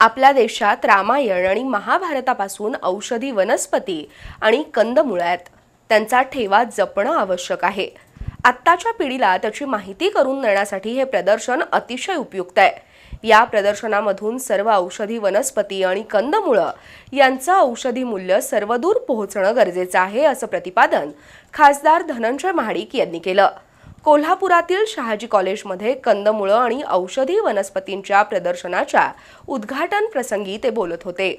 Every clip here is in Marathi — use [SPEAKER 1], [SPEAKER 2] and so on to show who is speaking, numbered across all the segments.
[SPEAKER 1] आपल्या देशात रामायण आणि महाभारतापासून औषधी वनस्पती आणि कंदमुळं आहेत. त्यांचा ठेवा जपणं आवश्यक आहे. आत्ताच्या पिढीला त्याची माहिती करून देण्यासाठी हे प्रदर्शन अतिशय उपयुक्त आहे. या प्रदर्शनामधून सर्व औषधी वनस्पती आणि कंदमुळं यांचं औषधी मूल्य सर्वदूर पोहोचणं गरजेचं आहे असं प्रतिपादन खासदार धनंजय महाडिक यांनी केलं. कोल्हापुरातील शहाजी कॉलेजमध्ये कंदमुळं आणि औषधी वनस्पतींच्या प्रदर्शनाच्या उद्घाटन प्रसंगी ते बोलत होते.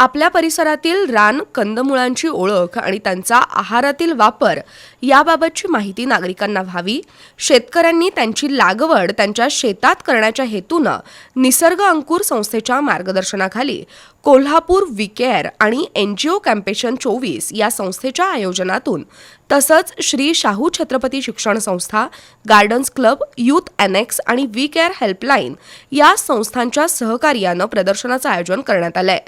[SPEAKER 1] आपल्या परिसरातील रान कंदमुळांची ओळख आणि त्यांचा आहारातील वापर याबाबतची माहिती नागरिकांना व्हावी. शेतकऱ्यांनी त्यांची लागवड त्यांच्या शेतात करण्याच्या हेतूनं निसर्ग अंकुर संस्थेच्या मार्गदर्शनाखाली कोल्हापूर विकेअर आणि एन जी ओ कॅम्पेशन चोवीस या संस्थेच्या आयोजनातून तसंच श्री शाहू छत्रपती शिक्षण संस्था गार्डन्स क्लब यूथ अनेक्स आणि वी केअर हेल्पलाईन या संस्थांच्या सहकार्यानं प्रदर्शनाचं आयोजन करण्यात आलंय.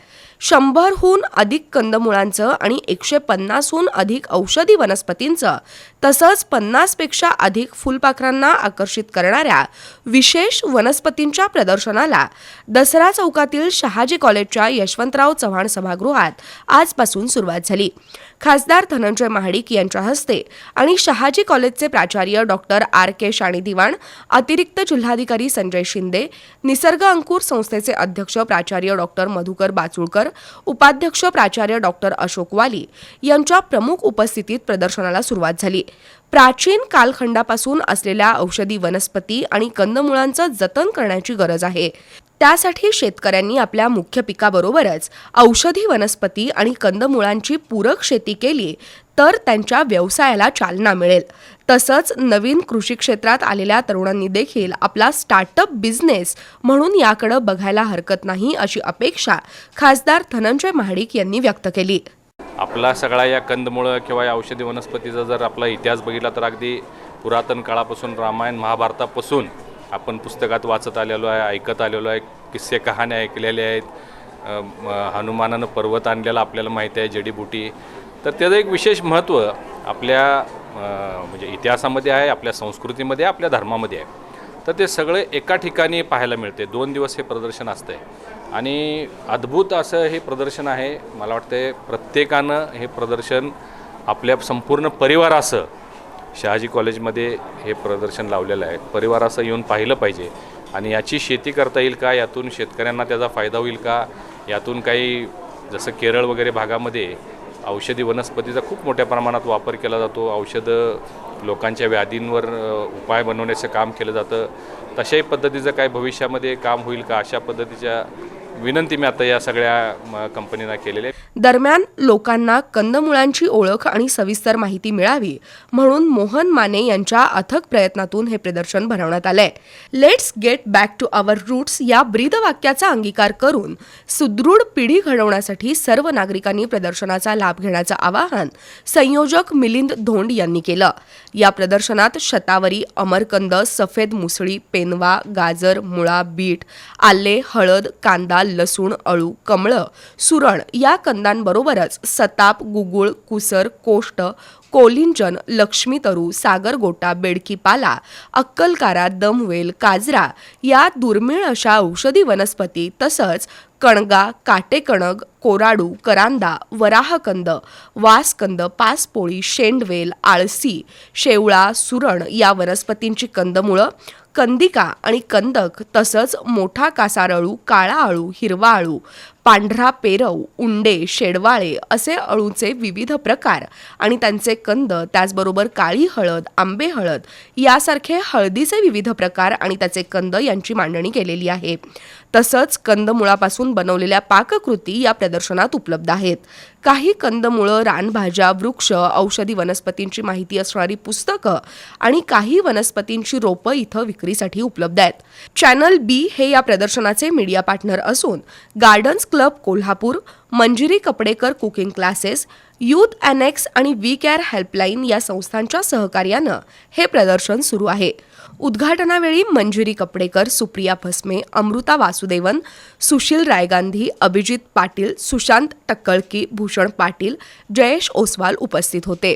[SPEAKER 1] शंभरहून अधिक कंदमुळांचं आणि एकशे पन्नासहून अधिक औषधी वनस्पतींचं तसंच पन्नासपेक्षा अधिक फुलपाखरांना आकर्षित करणाऱ्या विशेष वनस्पतींच्या प्रदर्शनाला दसरा चौकातील शहाजी कॉलेजच्या यशवंतराव चव्हाण सभागृहात आजपासून सुरुवात झाली. खासदार धनंजय महाडिक यांच्या हस्ते आणि शहाजी कॉलेजचे प्राचार्य डॉक्टर आर. के. शाणी दिवाण अतिरिक्त जिल्हाधिकारी संजय शिंदे निसर्ग अंकुर संस्थेचे अध्यक्ष प्राचार्य डॉक्टर मधुकर बाचुळकर उपाध्यक्ष प्राचार्य डॉक्टर अशोक वाली यांच्या प्रमुख उपस्थितीत प्रदर्शनाला सुरुवात झाली. प्राचीन कालखंडापासून असलेल्या औषधी वनस्पती आणि कंदमुळांचं जतन करण्याची गरज आहे. त्यासाठी शेतकऱ्यांनी आपल्या मुख्य पिकाबरोबरच औषधी वनस्पती आणि कंदमुळांची पूरक शेती केली तर त्यांच्या व्यवसायाला चालना मिळेल. तसंच नवीन कृषी क्षेत्रात आलेल्या तरुणांनी देखील आपला स्टार्टअप बिझनेस म्हणून याकडे बघायला हरकत नाही अशी अपेक्षा खासदार धनंजय महाडिक यांनी व्यक्त केली.
[SPEAKER 2] आपला सगळा या कंदमुळं किंवा या औषधी वनस्पतीचा जर आपला इतिहास बघितला तर अगदी पुरातन काळापासून रामायण महाभारतापासून आपण पुस्तकात वाचत आलेलो आहे ऐकत आलेलो आहे किस्से कहाण्या ऐकलेले आहेत. हनुमानानं पर्वत आणलेला आपल्याला माहिती आहे जडीबुटी. तर त्याचं एक विशेष महत्त्व आपल्या म्हणजे इतिहासामध्ये आहे आपल्या संस्कृतीमध्ये आपल्या धर्मामध्ये आहे. तर ते सगळे एका ठिकाणी पाहायला मिळते. दोन दिवस हे प्रदर्शन असतंय. आणि अद्भुत असं हे प्रदर्शन आहे. मला वाटतं प्रत्येकानं हे प्रदर्शन आपल्या संपूर्ण परिवारासह शहाजी कॉलेजमध्ये हे प्रदर्शन लावलेलं आहे. परिवारासह येऊन पाहिलं पाहिजे. आणि याची शेती करता येईल का? यातून शेतकऱ्यांना त्याचा फायदा होईल का? यातून काही जसं केरळ वगैरे भागामध्ये औषधी वनस्पतीचा खूप मोठ्या प्रमाणात वापर केला जातो. औषधं लोकांच्या व्याधींवर उपाय बनवण्याचं काम केलं जातं. तशाही पद्धतीचं काय भविष्यामध्ये काम होईल का? अशा पद्धतीच्या विनंती मी आता या सगळ्या म, केलेली आहे.
[SPEAKER 1] दरम्यान लोकांना कंदमुळांची ओळख आणि सविस्तर माहिती मिळावी म्हणून मोहन माने यांच्या अथक प्रयत्नातून हे प्रदर्शन भरवण्यात आलंय. Let's get back to our roots या ब्रीदवाक्याचा अंगीकार करून सुदृढ पिढी घडवण्यासाठी सर्व नागरिकांनी प्रदर्शनाचा लाभ घेण्याचं आवाहन संयोजक मिलिंद धोंड यांनी केलं. या प्रदर्शनात शतावरी अमरकंद सफेद मुसळी पेनवा गाजर मुळा बीट आले हळद कांदा लसूण अळू कमळं सुरण या कंदांबरोबरच सताप गुगुळ कुसर कोष्ट कोलिंजन लक्ष्मीतरू सागरगोटा बेडकी पाला अक्कलकारा दमवेल काजरा या दुर्मिळ अशा औषधी वनस्पती तसंच कणगा काटेकणग कोराडू करांदा वराहकंद वासकंद पासपोळी शेंडवेल आळसी शेवळा सुरण या वनस्पतींची कंदमुळं कंदिका आणि कंदक तसंच मोठा कासारळू काळा अळू हिरवा अळू पांढरा पेरव उंडे शेडवाळे असे अळूचे विविध प्रकार आणि त्यांचे कंद त्याचबरोबर काळी हळद आंबे हळद यासारखे हळदीचे विविध प्रकार आणि त्याचे कंद यांची मांडणी केलेली आहे. तसंच कंदमुळापासून बनवलेल्या पाककृती या प्रदर्शनात उपलब्ध आहेत. काही कंदमुळं रानभाज्या वृक्ष औषधी वनस्पतींची माहिती असणारी पुस्तकं आणि काही वनस्पतींची रोपं इथं विक्रीसाठी उपलब्ध आहेत. चॅनल बी हे या प्रदर्शनाचे मीडिया पार्टनर असून gardens club Kolhapur Manjiri Kapdekar cooking classes youth annex आणि वी केअर हेल्पलाईन या संस्थांच्या सहकार्यानं हे प्रदर्शन सुरू आहे. उद्घाटनावेळी मंजिरी कपडेकर सुप्रिया भस्मे अमृता वासुदेवन सुशील रायगांधी अभिजित पाटील सुशांत टक्कळकी भूषण पाटील जयेश ओसवाल उपस्थित होते.